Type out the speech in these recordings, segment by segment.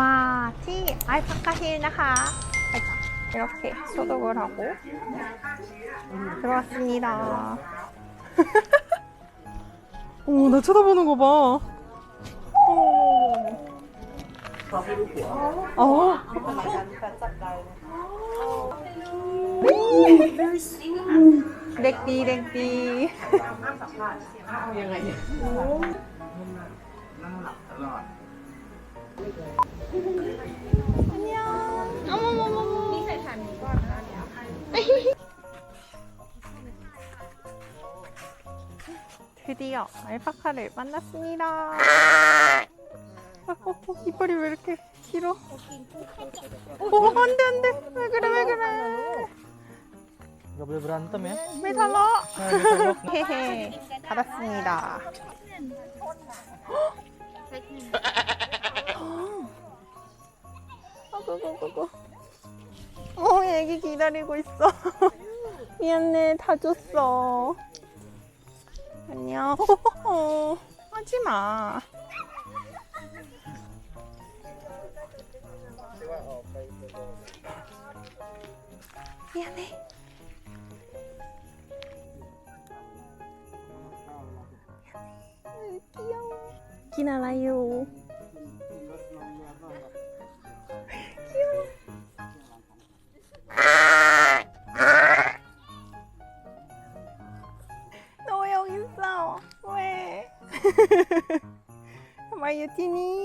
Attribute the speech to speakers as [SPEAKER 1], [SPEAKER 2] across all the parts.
[SPEAKER 1] มาที่ไอพักกาฮิลนะคะ 이렇게 소독을 하고 들어왔습니다.
[SPEAKER 2] 오, 나 쳐다보는 거 봐. 어.
[SPEAKER 1] 안녕. 어머머머머. 니네 잘 먹어라. 드디어 알파카를 만났습니다. 어, 어, 어, 이빨이 왜 이렇게 길어? 어, 안 돼, 안 돼. 왜 그래, 왜 그래.
[SPEAKER 3] Gak boleh berantem ya.
[SPEAKER 1] 왜
[SPEAKER 3] 달라?
[SPEAKER 1] 헤헤. 받았습니다. 어? 아구구구구. 어, 애기 기다리고 있어. 미안해, 다 줬어. 안녕. 어, 하지 마. 미안해. 귀여워. 기나라요. ทำไมอยู่ที่นี่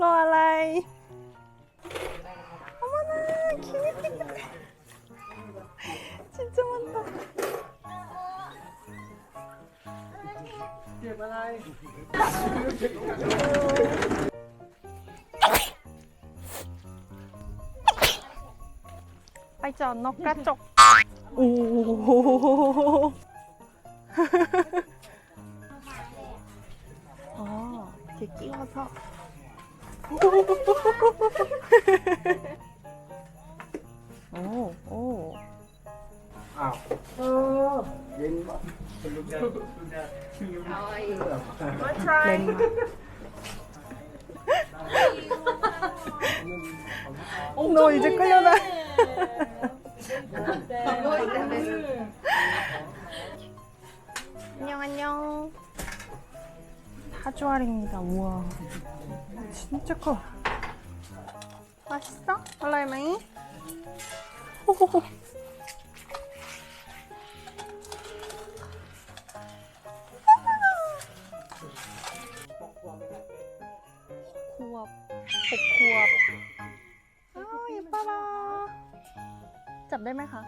[SPEAKER 1] รออะไรอามานะคิมิติฉันจะมันตกเก็บอะไรไปจอดนกกระจก โอ้โห 오, 오. 아, 웬만. 너 이제 끌려나. 네. 안녕 안녕. 카주알입니다. 우와. 진짜 커. 맛있어? 얼라이마이? 호호호. 고압. 고압. 아, 예뻐라. 자, 매매 가.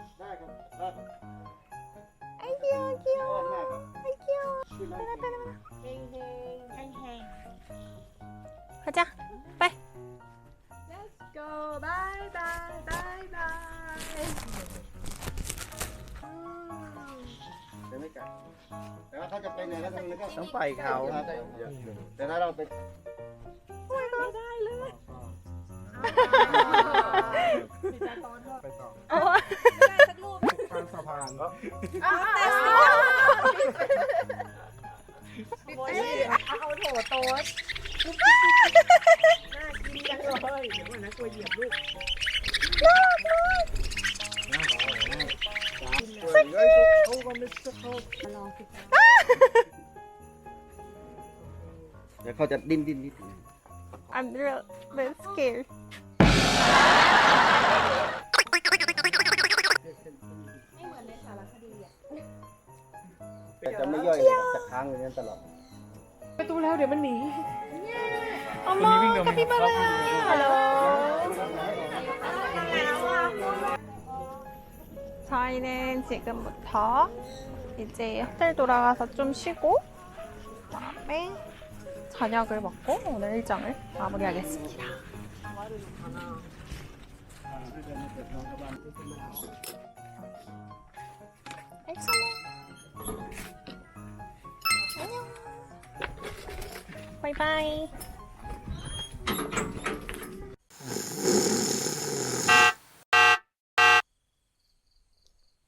[SPEAKER 1] 아이, 귀여워,
[SPEAKER 3] 귀여워. 아이, 귀여워. 빼라,
[SPEAKER 1] 빼라, 빼라. ยวเกียว
[SPEAKER 3] ได้ครับ
[SPEAKER 1] ไอ้เกียว
[SPEAKER 3] ขึ้น
[SPEAKER 1] ไป
[SPEAKER 3] ได้
[SPEAKER 1] เลยไปเลยไปเลย가자ไป
[SPEAKER 2] go. Bye, bye, bye, bye.
[SPEAKER 3] เดี๋ยวไม่กัดแต่ว่าเขาจะไปไหนก็ต้องก็
[SPEAKER 4] ต้องปล่อยเขา
[SPEAKER 3] ครับแต่ถ้าเราไป ไป
[SPEAKER 2] ดี๋
[SPEAKER 3] ยวเขาจะดิ้นดิ้นนิดนึง
[SPEAKER 1] I'm real bit scared
[SPEAKER 3] แต่จะไม่ย่อยเลยจะค้างอย่างนั้นตลอด
[SPEAKER 2] ประตูแล้วเดี๋ยวมันหนี
[SPEAKER 1] 어머 카피바라 저희는 지금부터 이제 호텔 돌아가서 좀 쉬고 그다음에 저녁을 먹고 오늘 일정을 마무리하겠습니다. 안녕. 바이바이.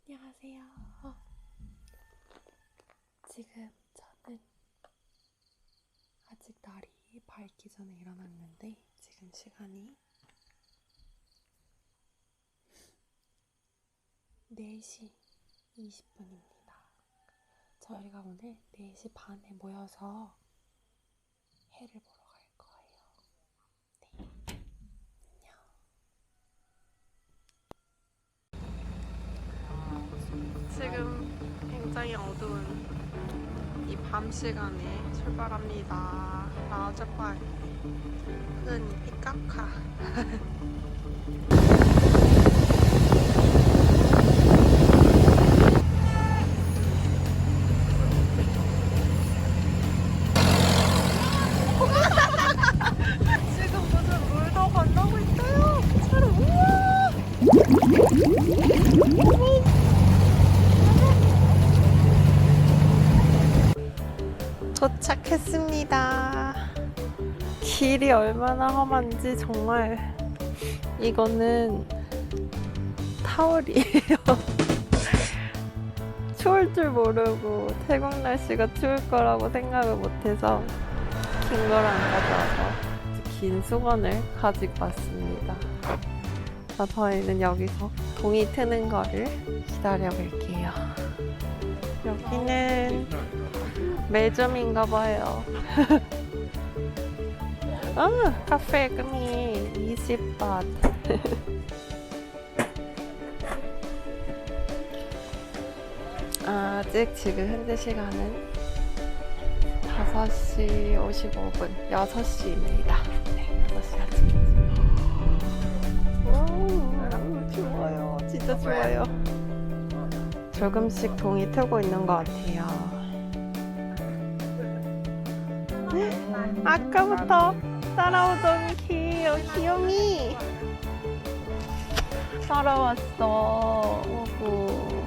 [SPEAKER 1] 안녕하세요. 지금 저는 아직 날이 밝
[SPEAKER 4] 밝기 전에 일어났는데 지금 시간이 4시 20분입니다. 저희가 오늘 4시 반에 모여서 해를 보러 갈 거예요. 네. 안녕. 지금 굉장히 어두운 이 밤 시간에 출발합니다. 라저파이 흔히 피카카. 도착했습니다. 길이 얼마나 험한지 정말 이거는 타월이에요. 추울 줄 모르고 태국 날씨가 추울 거라고 생각을 못해서 긴 걸 안 가져와서 긴 수건을 가지고 왔습니다. 자, 저희는 여기서 동이 트는 거를 기다려 볼게요. 여기는 매점인가 봐요. 아, 카페 금이 20바. 아직 지금 현재 시간은 5시 55분, 6시입니다. 네, 6시 아침이죠. 와우, 좋아요. 진짜 좋아요. 조금씩 동이 트고 있는 것 같아요. 아까부터 따라오던 귀여, 귀요미 따라왔어. 오구.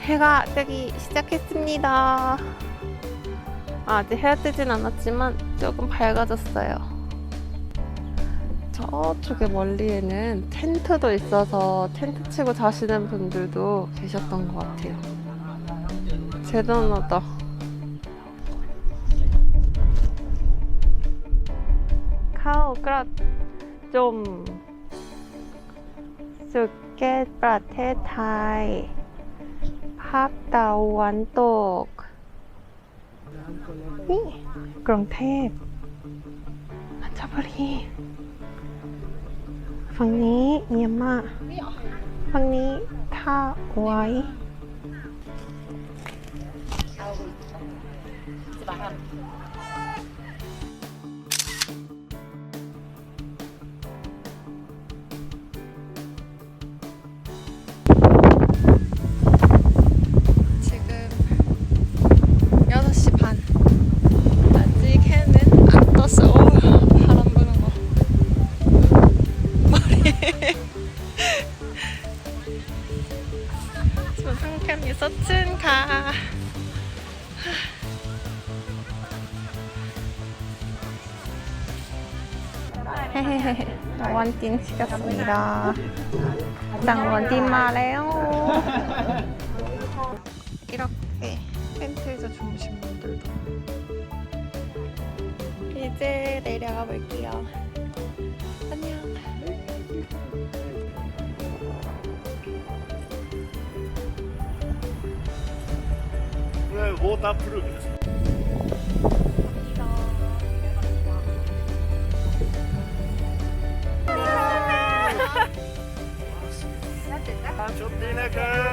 [SPEAKER 4] 해가 뜨기 시작했습니다. 아직 해가 뜨진 않았지만 조금 밝아졌어요. 저쪽에 멀리에는 텐트도 있어서 텐트 치고 자시는 분들도 계셨던 것 같아요. 대단하다. กระจุมสุกเกตประเทศไทย ภาพตะวันตก นี่กรุงเทพอัญบุรีฝั่งนี้เมียมาฝั่งนี้ท่าไว้ 저 상쾌한 서튼 가. 원띵 시켰습니다. 장 원띵 말해요. 이렇게 텐트에서 주무신 분들도 이제 내려가 볼게요.
[SPEAKER 3] ウォ
[SPEAKER 1] ータープルーフです。ちょっと田舎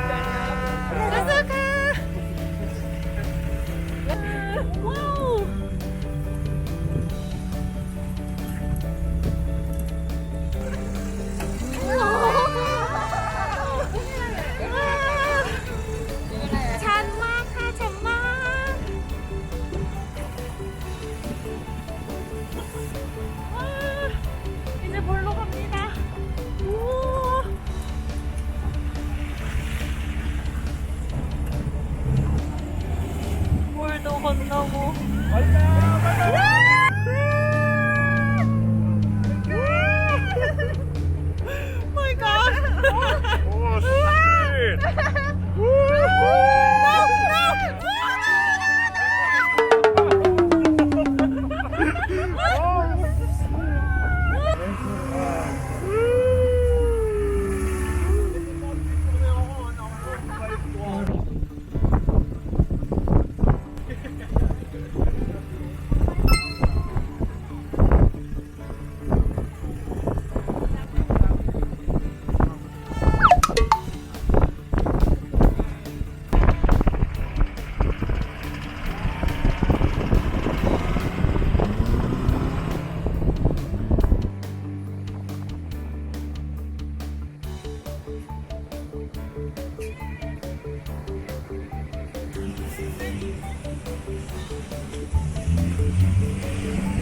[SPEAKER 1] Thank you.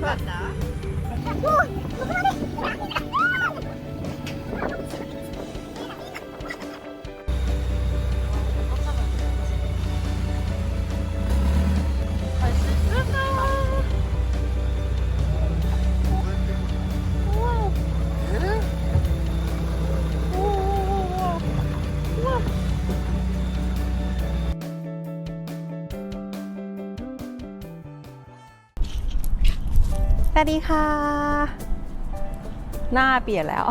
[SPEAKER 3] 爸爸。
[SPEAKER 1] สวัสดีค่ะ หน้าเปลี่ยนแล้ว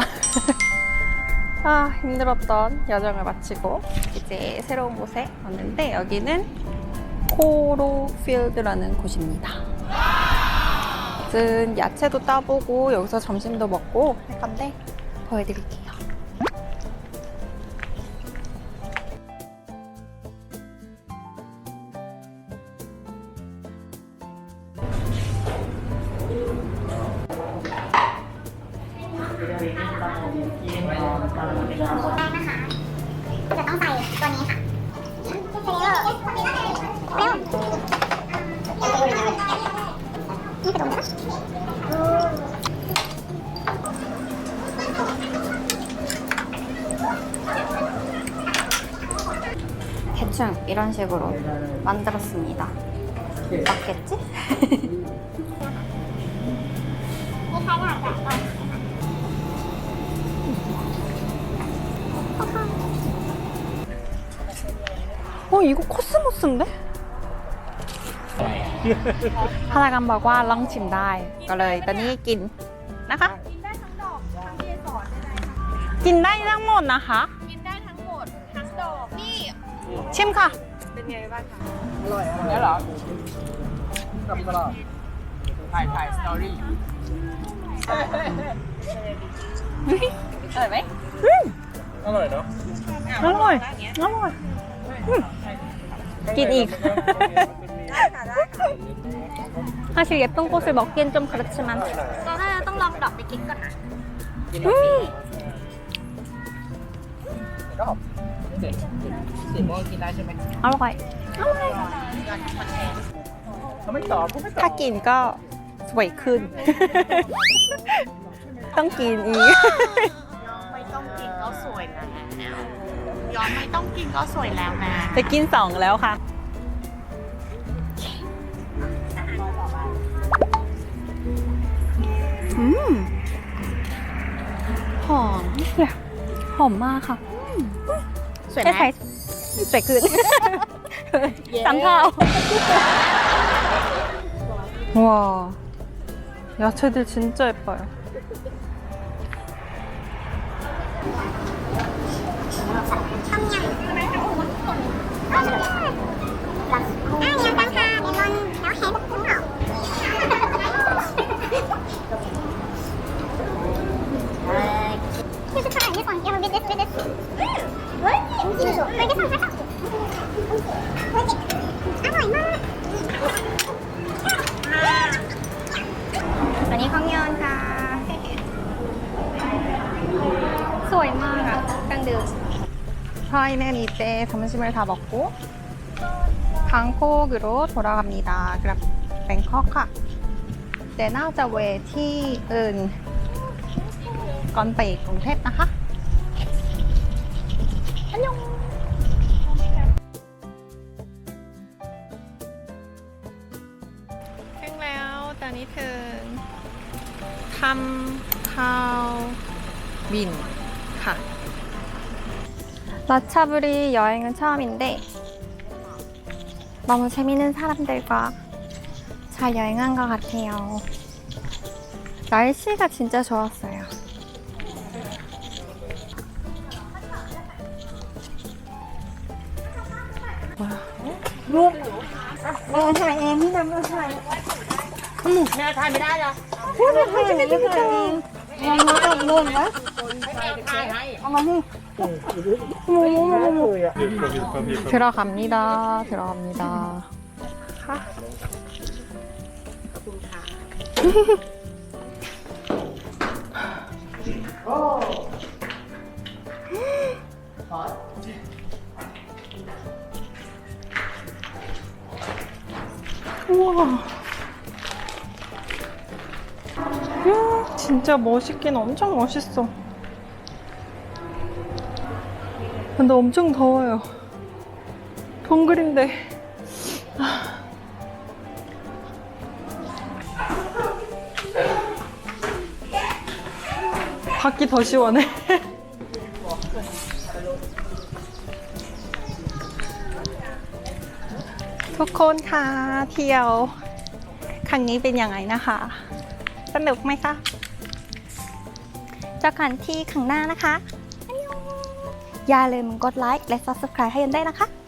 [SPEAKER 1] 아, 힘들었던 여정을 마치고 이제 새로운 곳에 왔는데 여기는 코로필드라는 곳입니다. 아무튼 야채도 따보고 여기서 점심도 먹고 할 건데 보여드릴게요. 대충 이런 식으로 만들었습니다. 맞겠지? 어 이거 코스모스인 데? 하나간 먹와 렁침 다이 그래 일단이 긴 나가 กิน
[SPEAKER 2] ได้ทั้งดอกทั้งเกสรได้ไหมคะ
[SPEAKER 1] 긴 다이 장모 나하
[SPEAKER 2] กินได้ทั้งหมด ทั้งดอก นี่
[SPEAKER 1] 침카
[SPEAKER 2] เป็นไงบ้างคะเนี่
[SPEAKER 5] ยเหรอถ่ายถ่ายสตอรี่
[SPEAKER 2] อร่อยไหม,
[SPEAKER 5] อร่อยเนาะ
[SPEAKER 1] 어이 어이 กินอีก ถ้าชีวิตต้องโกเซบอกเกินจมครัชมัน
[SPEAKER 2] เราน่าจต้องลองดอกไปกินก่อนนะ
[SPEAKER 5] ดอกสีม่วงกินได้ใช่ไหม
[SPEAKER 1] อ
[SPEAKER 5] ร่อาอร่อยเขาไม่ตอบ
[SPEAKER 1] ถ้ากินก็สวยขึ้น ต้องกินอีก
[SPEAKER 2] ย้อนไม่ต้องกินก็สวยแล้วนะ
[SPEAKER 1] จะกินสองแล้วค่ะ อืม หอมเนี่ยหอมมากค่ะ
[SPEAKER 2] สวย
[SPEAKER 1] แค่
[SPEAKER 2] ไหม
[SPEAKER 1] ใช้สวยขึ้นสามเท่า와 야채들 진짜 예뻐요. 저희는 이제 점심을 다 먹고 방콕으로 돌아갑니다. 그럼 뱅콕ค่ะแต่น่าจะเวทที่อื่นก่อนไปกรุงเทพนะคะอันยองถึงแล้วตอนนี้ถึงทำข้าววินค่ะ 라차부리 여행은 처음인데 너무 재밌는 사람들과 잘 여행한 것 같아요. 날씨가 진짜 좋았어요. 들어갑니다. 들어갑니다. 우와. 야, 진짜 멋있긴 엄청 멋있어. 근데 엄청 더워요. 동글인데. 밖이 더 시원해. ทุกคนคะเที่ยว ครั้งนี้เป็นยังไงนะคะ สนุกไหมคะ
[SPEAKER 6] เจอกันที่ข้างหน้านะคะอันยอง อย่าลืมกดไลค์และ Subscribe ให้ยันได้นะคะ